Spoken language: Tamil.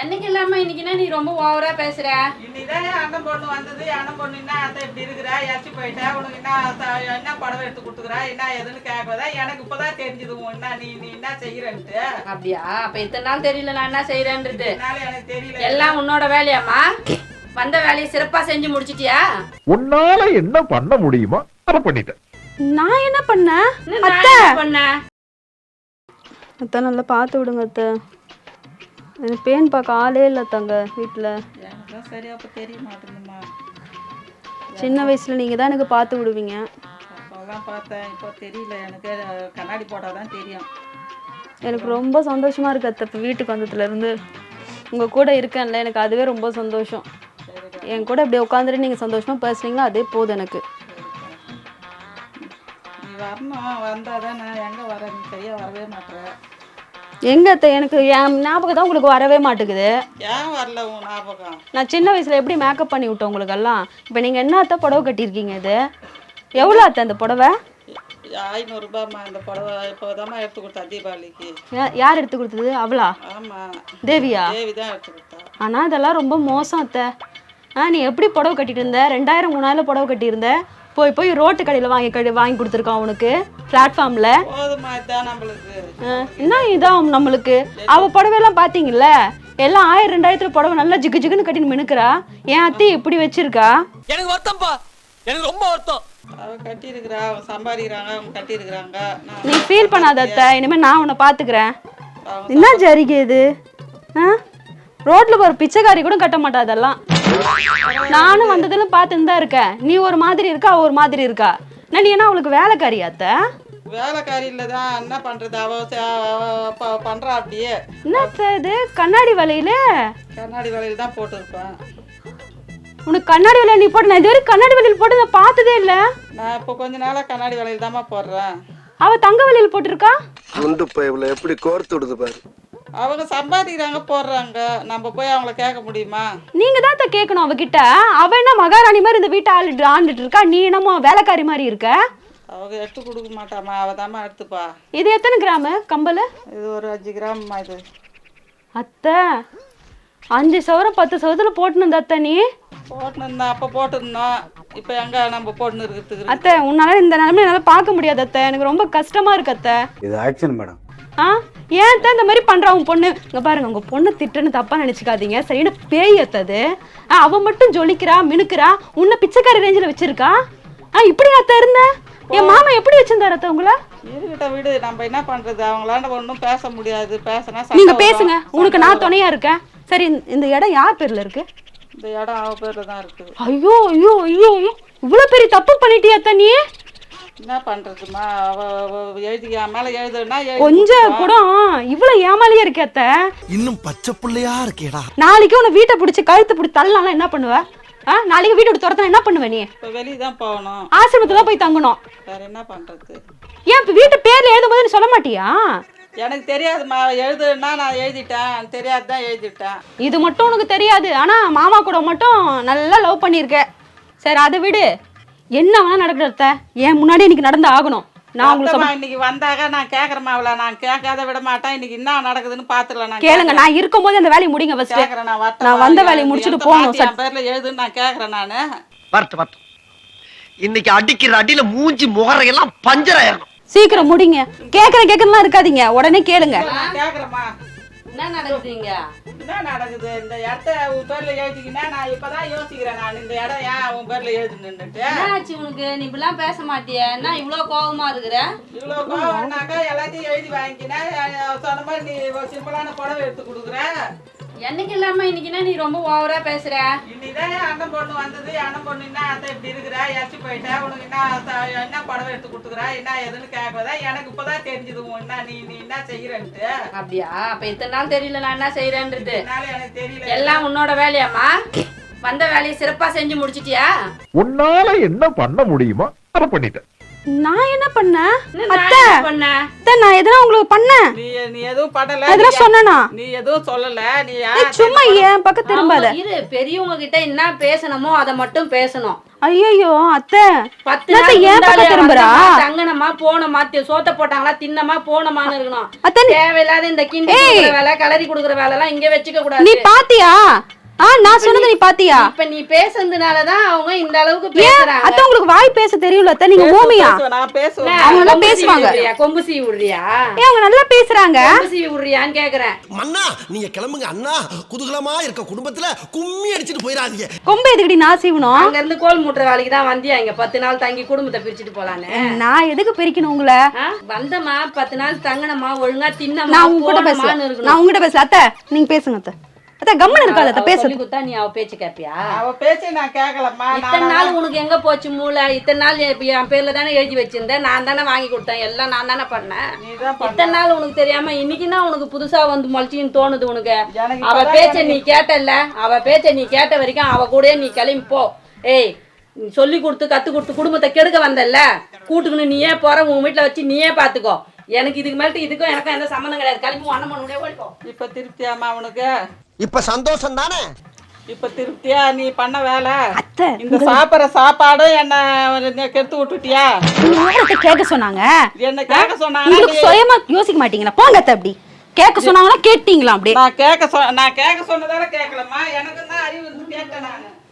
என்னைக்கு இல்லாம இன்னைக்குன்னா நீ ரொம்ப ஓவரா பேசுற? இன்னைக்குதான் என் அண்ணன் பொண்ணு வந்தது. அண்ணன் பொண்ணு என்ன அத்தை இப்படி இருக்கிறா இறச்சி போயிட்டா. உனக்கு என்ன என்ன புடவை எடுத்து கொடுத்துக்கிறா? என்ன எதுன்னு கேட்கறதா? எனக்கு இப்பதான் தெரிஞ்சது உன் என்ன நீ நீ என்ன செய்யறன்ட்டு. அப்படியா? அப்ப இத்தனை நாள் தெரியல நான் என்ன செய்யறேன்றது எனக்கு தெரியல. எல்லாம் உன்னோட வேலையாம்மா? வந்த வேலையை சிறப்பா செஞ்சு முடிச்சிட்டியா? உன்னால என்ன பண்ண முடியுமோ அதை பண்ணிட்டேன். நான் என்ன பண்ணேன்? என்ன பண்ணேன்? அத்தை நல்லா பார்த்து விடுங்க அத்தை. பேன் பார்க்க ஆளே இல்லை தங்க வீட்டில் சரியா அப்ப தெரிய மாட்டேங்குதுமா சின்ன வயசுல நீங்க தான் எனக்கு பார்த்து விடுவீங்க. அப்பெல்லாம் பார்த்தேன் இப்போ தெரியல. எனக்கு கண்ணாடி போட்டாதான் தெரியும். எனக்கு ரொம்ப சந்தோஷமா இருக்கு அத்தை. இப்போ வீட்டுக்கு வந்ததுல இருந்து உங்க கூட இருக்கேன்ல எனக்கு அதுவே ரொம்ப சந்தோஷம். என் கூட இப்படி உட்காந்துட்டு நீங்க சந்தோஷமா பேசுனீங்களா அதே போதும் எனக்கு. வரணும். வந்தாதான் நான் எங்க வரேன் நீ சரியா வரவே மாட்டேற எங்க அத்தை எனக்கு என் ஞாபகம் தான் உங்களுக்கு வரவே மாட்டேங்குது. ஏன் வரல உன் ஞாபகம்? நான் சின்ன வயசுல எப்படி மேக்கப் பண்ணி விட்டேன் உங்களுக்கு எல்லாம் இப்போ நீங்க என்ன அத்தை புடவை கட்டியிருக்கீங்க இது? எவ்வளோ அத்தை அந்த புடவை? ஐநூறுரூபாம்மா இந்த புடவை. இப்போதாம்மா எடுத்து கொடுத்தா தீபாவளிக்கு. யார் எடுத்து கொடுத்தது? அவளா? ஆமா. தேவியா? தேவி தான் எடுத்து கொடுத்தா. ஆனால் இதெல்லாம் ரொம்ப மோசம் அத்தை. ஆ நீ எப்படி புடவை கட்டிட்டு இருந்த? ரெண்டாயிரம் மூணாயிரம் புடவை கட்டியிருந்த? போய் போய் ரோட்டு கடையில் வாங்கி கடை வாங்கி கொடுத்துருக்கான் உனக்கு பிளாட்ஃபார்மில் என்ன இதான் நம்மளுக்கு? அவ புடவையெல்லாம் பார்த்தீங்கல்ல எல்லாம் ஆயிரம் ரெண்டாயிரத்துல புடவை நல்லா ஜிகு ஜிகுன்னு கட்டின்னு மினுக்குறா. என் அத்தி இப்படி வச்சிருக்கா? எனக்கு வருத்தம்ப்பா எனக்கு ரொம்ப வருத்தம். நீ ஃபீல் பண்ணாத அத்தை. இனிமேல் நான் உன்னை பார்த்துக்கிறேன் அவங்க என்ன ஜரிகை இது? ஆ? ரோட்ல போற பிச்சைக்காரி கூட கட்ட மாட்டா அதெல்லாம். நானும் வந்ததுல பார்த்துன்னு தான் இருக்கேன். நீ ஒரு மாதிரி இருக்கா அவ ஒரு மாதிரி இருக்கா? நான் நீ என்ன அவளுக்கு வேலைக்காரியா அத்தை? வேலைக்காரியில தான் என்ன பண்றது? அவ பண்றா அப்படியே. என்ன இது? கண்ணாடி வலையில கண்ணாடி வலையில தான் போட்டிருப்பேன். உனக்கு கண்ணாடி வலையில நீ போட்டு நான் இது வரைக்கும் கண்ணாடி வலையில் போட்டு நான் பார்த்ததே இல்ல. நான் இப்போ கொஞ்ச நாளா கண்ணாடி வலையில தாம்மா போடுறேன். அவ தங்க வலையில் போட்டிருக்கா? குண்டு பைப்ல எப்படி கோர்த்து விடுது பாரு. அவங்க சம்பாதிக்கிறாங்க போடுறாங்க. நம்ம போய் அவங்கள கேட்க முடியுமா? நீங்க தான் கேட்கணும் அவகிட்ட. அவ என்ன மகாராணி மாதிரி இந்த வீட்டை ஆளுட்டு ஆண்டுட்டு இருக்கா? நீ என்னமோ வேலைக்காரி மாதிரி இருக்க? அவங்க எடுத்து கொடுக்க மாட்டாமா அவ தாம்மா எடுத்துப்பா. இது எத்தனை கிராமு? கம்பல் இது ஒரு அஞ்சு கிராம்மா இது. அத்தை அஞ்சு சவரம் பத்து சவரத்துல போட்டுன்னு அத்தை நீ? போட்டுருந்தோம் அப்போ போட்டிருந்தோம் இப்போ எங்க நம்ம போட்டுன்னு இருக்கிறதுக்கு அத்தை உன்னால இந்த நிலைமை என்னால பார்க்க முடியாது அத்தை. எனக்கு ரொம்ப கஷ்டமா இருக்கு அத்தை. இது ஆக்ஷன் மேடம். ஆ? ஏன் அத்தை இந்த மாதிரி பண்றா உன் பொண்ணு? இங்க பாருங்க உங்க பொண்ணு திட்டுன்னு தப்பா நினைச்சுக்காதீங்க. சரியான பேய் அத்தது ஆ, அவ மட்டும் ஜொலிக்கிறா மினுக்குறா உன்னை பிச்சைக்காரி ரேஞ்சில வச்சிருக்கா? ஆ இப்படி அத்தை இருந்த? என் மாமா எப்படி வச்சிருந்தாரு அத்தை உங்களை? இருக்கிட்ட வீடு நம்ம என்ன பண்றது? அவங்களாண்ட ஒன்றும் பேச முடியாது. பேசினா நீங்க பேசுங்க. உனக்கு நான். துணையா இருக்கேன். சரி இந்த- இடம் யார் பேர்ல இருக்கு? இந்த இடம் அவ பேர்ல தான் இருக்குது ஐயோ ஐயோ ஐயோ ஐயோ. இவ்வளவு பெரிய தப்பு பண்ணிட்டியா அத்தை நீ? என்ன பண்றதுமா? எழுதி மேல எழுதுனா கொஞ்சம் கூட இவ்வளவு ஏமாலியா இருக்கே அத்தை. இன்னும் பச்சை புள்ளையா இருக்கேடா. நாளைக்கு உன்னை வீட்டை பிடிச்சி கழுத்து பிடிச்சி தள்ளலாம் என்ன பண்ணுவ? ஆ நாளைக்கு வீட்டை விட்டு துரத்தா என்ன பண்ணுவ நீ? இப்போ வெளியே தான் போகணும். ஆசிரமத்துல போய் தங்கணும். வேற என்ன பண்றது? ஏன் இப்ப வீட்டு பேர்ல எழுதும் போது நீ சொல்ல மாட்டியா? எனக்கு தெரியாதும்மா எழுதுன்னா நான் எழுதிட்டேன். தெரியாது தான் எழுதிட்டேன். இது மட்டும் உனக்கு தெரியாது. ஆனா மாமா கூட மட்டும் நல்லா லவ் பண்ணியிருக்க. சரி அதை விடு. என்ன வேணா நடக்கட்டும் அத்தை? என் முன்னாடி இன்னைக்கு நடந்து ஆகணும். நான் உங்களுக்கு இன்னைக்கு வந்தாக நான் கேட்குறேம்மா அவளை. நான் கேட்காத விட மாட்டேன். இன்னைக்கு என்ன நடக்குதுன்னு பார்த்துக்கலாம் நான் கேளுங்க நான் இருக்கும்போது அந்த வேலையை முடிங்க ஃபர்ஸ்ட் கேட்குறேன் நான் வரட்டா? நான் வந்த வேலையை முடிச்சுட்டு போகணும் என் பேர்ல எழுதுன்னு நான் கேட்குறேன் நான். வரட்டு வரட்டு இன்னைக்கு அடிக்கிற அடியில மூஞ்சி முகரையெல்லாம் பஞ்சர் ஆயிரணும். சீக்கிரம் முடிங்க. கேக்குறேன் கேக்குறதுலாம் இருக்காதீங்க. உடனே கேளுங்க. நான் கேட்குறேம்மா. என்ன நடக்குதுங்க என்ன நடக்குது? இந்த இடத்த உன் பேர்ல எழுதிக்கினா நான் இப்பதான் யோசிக்கிறேன் நான். இந்த இடம் ஏன் உன் பேர்ல எழுதுனுட்டு என்னாச்சு உனக்கு? நீ இப்படிலாம் பேச மாட்டிய. என்ன இவ்வளோ கோவமா இருக்கிற? இவ்வளோ கோவம்னாக்கா எல்லாத்தையும் எழுதி வாங்கிக்கினா சொன்ன மாதிரி நீ ஒரு சிம்பிளான புடவை எடுத்து கொடுக்குற. என்னைக்கு இல்லாம இன்னைக்குன்னா நீ ரொம்ப ஓவரா பேசுற? இன்னைக்குதான் அண்ணன் பொண்ணு வந்தது. அண்ணன் பொண்ணு என்ன அத்தை இப்படி இருக்கிறா இறச்சி போயிட்டா உனக்கு என்ன என்ன புடவை எடுத்து கொடுத்துக்கிறா என்ன எதுன்னு கேட்கறதா? எனக்கு இப்பதான் தெரிஞ்சது என்ன நீ நீ என்ன செய்யறன்ட்டு. அப்படியா? அப்ப இத்தனை நாள் தெரியல நான் என்ன செய்யறேன்றது? என்னால எனக்கு தெரியல. எல்லாம் உன்னோட வேலையாம்மா? வந்த வேலையை சிறப்பா செஞ்சு முடிச்சிட்டியா? உன்னால என்ன பண்ண முடியுமோ அதை பண்ணிட்டேன். நான் என்ன பண்ணேன்? அத்தை பண்ணேன்? அத்தை நான் எதனா உங்களுக்கு பண்ணேன்? நீ நீ எதுவும் பண்ணல. எதனா நீ- சொன்னனா? நீ எதுவும் சொல்லல. நீ சும்மா ஏன் பக்கம் திரும்பாத. இரு. பெரியவங்க கிட்ட என்ன பேசணுமோ அதை மட்டும் பேசணும். ஐயோ அத்தை. பத்து அத்தை, நாள் ஏன் பக்கம் திரும்புறா? தங்கனமா போனோமா சோத்த போட்டாங்களா தின்னமா போனோமான்னு இருக்கணும். அத்தை நீ- தேவையில்லாத இந்த கிண்டி கொடுக்குற வேலை கலரி கொடுக்குற வேலை எல்லாம் இங்க வச்சுக்க நீ கூடாது பாத்தியா? ஆ நான் சொன்னது நீ பாத்தியா? இப்ப நீ பேசுனதுனாலதான் அவங்க இந்த அளவுக்கு பேசுறாங்க. அத்தை உங்களுக்கு வாய் பேச தெரியல அத்தை? நீங்க ஓமியா நான் பேசுவேன் அவங்க நல்லா கொம்பு சீவி பேசுவாங்க. கொம்பு சீவி விடுறியா? ஏய் அவங்க நல்லா பேசுறாங்க? கொம்பு சீவி விடுறியான்னு கேக்குறேன். மன்னா நீங்க கிளம்புங்க அண்ணா. குதூகலமா இருக்க குடும்பத்துல கும்மி அடிச்சிட்டு கொம்பு எதுக்கடி நான் சீவணும்? அங்க இருந்து கோல் வேலைக்கு தான் வந்தியா? இங்க பத்து நாள் தங்கி குடும்பத்தை பிரிச்சுட்டு போலான்னு. நான் எதுக்கு பிரிக்கணும் உங்களை? வந்தமா பத்து நாள் தங்கனமா ஒழுங்கா தின்னமா நான் உங்க கூட பேசல. போனமான்னு நான் உங்ககிட்ட பேசல. அத்தை நீங்க பேசுங்க அத்தை. அத்தை கம்மன் இருக்காது அவ பேசு. கொடுத்தா நீ அவ பேச்சு கேப்பியா? அவ பேச்சை நான் கேட்கலம்மா இத்தனை நாள் உனக்கு எங்க போச்சு மூளை? இத்தனை நாள் என் பேர்ல தானே எழுதி வச்சிருந்தேன் நான் தானே வாங்கி கொடுத்தேன். எல்லாம் நான் தானே பண்ணேன். இத்தனை நாள் உனக்கு தெரியாம இன்னைக்குன்னா உனக்கு புதுசா வந்து முளைச்சின்னு தோணுது உனக்கு. அவ பேச்ச நீ கேட்டல்ல. அவ பேச்ச நீ கேட்ட வரைக்கும் அவ கூடயே நீ கிளம்பி போ. ஏய் சொல்லி கொடுத்து கத்து கொடுத்து குடும்பத்தை கெடுக்க வந்தல்ல? கூட்டுக்குன்னு நீயே போற உன் வீட்டுல வச்சு நீயே பாத்துக்கோ. எனக்கு இதுக்கு மேல இதுக்கும் எனக்கும் எந்த சம்மந்தம் கிடையாது. கிளம்பி அண்ணன் பண்ண ஓடிக்கோ இப்ப திருப்தியாமா அவனுக்கு இப்ப சந்தோஷம் தானே இப்ப திருப்தியா? நீ பண்ண வேலை. அத்தை இந்த சாப்பிடுற சாப்பாடும் என்ன கெடுத்து விட்டுட்டியா? கேட்க சொன்னாங்க? என்ன கேட்க சொன்னாங்க? உங்களுக்கு சுயமா யோசிக்க மாட்டீங்களா? போங்க அத்தை அப்படி. கேட்க சொன்னாங்களா கேட்டீங்களா அப்படியே நான் கேட்க நான் கேட்க சொன்னதால கேட்கலம்மா. எனக்கு தான் அறிவு கேட்டேன் நான்.